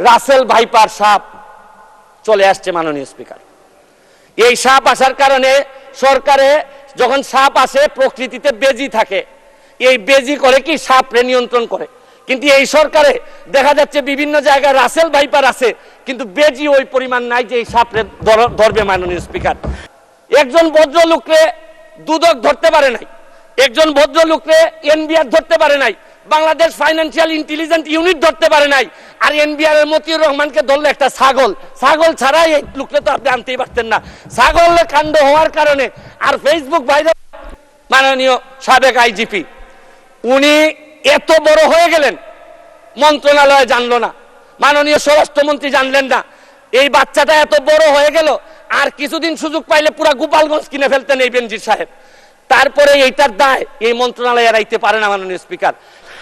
Russell viper সাপ চলে আসছে মাননীয় স্পিকার। এই সাপ আসার কারণে সরকারে যখন সাপ আসে, প্রকৃতিতে বেজি থাকে। এই বেজি করে কি সাপরে নিয়ন্ত্রণ করে? কিন্তু এই সরকারে দেখা যাচ্ছে বিভিন্ন জায়গায় রাসেল ভাইপার আছে, কিন্তু বেজি ওই পরিমাণ নাই যে এই সাপরে ধর- ধরবে মাননীয় স্পিকার। একজন ভদ্রলোককে দুদক ধরতে পারে নাই। একজন ভদ্রলোককে এনবিআর ধরতে পারে নাই। বাংলাদেশ ফাইন্যান্সিয়াল ইন্টেলিজেন্স ইউনিট ধরতে পারে নাই। আর এনবিআর এর মতিউর রহমানকে ধরলো একটা ছাগল। ছাগল ছাড়াই এই লোককে তো আপনি আনতেই পারতেন না। ছাগল কাণ্ড হওয়ার কারণে আর ফেসবুক বাইরে মাননীয় সাবেক আইজিপি উনি এত বড় হয়ে গেলেন, মন্ত্রণালয় জানলো না। মাননীয় স্বরাষ্ট্রমন্ত্রী জানলেন না। এই বাচ্চাটা এত বড় হয়ে গেল, আর কিছুদিন সুযোগ পাইলে পুরা গোপালগঞ্জ কিনে ফেলতেন এই বেনজির সাহেব। তারপরে এইটার দায় এই মন্ত্রণালয় এড়াইতে পারে না মাননীয় স্পিকার।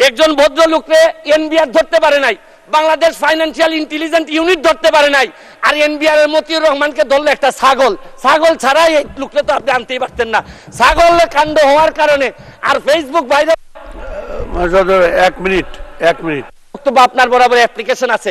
একজন ভদ্রলোককে এনবিআর ধরতে পারে নাই বাংলাদেশ ফাইন্যান্সিয়াল ইন্টেলিজেন্ট ইউনিট ধরতে পারে নাই আর এনবিআর এর মতিউর রহমানকে ধরলে একটা ছাগল। ছাগল ছাড়াই এই লোককে তো আপনি আনতেই পারতেন না। ছাগল কাণ্ড হওয়ার কারণে আর ফেসবুক ভাইরাল এক মিনিট এক মিনিট। বক্তব্য আপনার বরাবর অ্যাপ্লিকেশন আছে।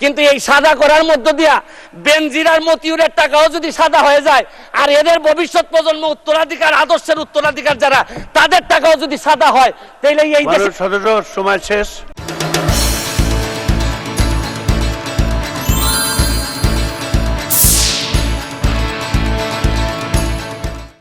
কিন্তু এই সাদা করার মধ্য দিয়া বেনজিরার মতিউরের টাকাও যদি সাদা হয়ে যায়, আর এদের ভবিষ্যৎ প্রজন্ম উত্তরাধিকার, আদর্শের উত্তরাধিকার যারা, তাদের টাকাও যদি সাদা হয় তাহলে এই দেশে সময় শেষ।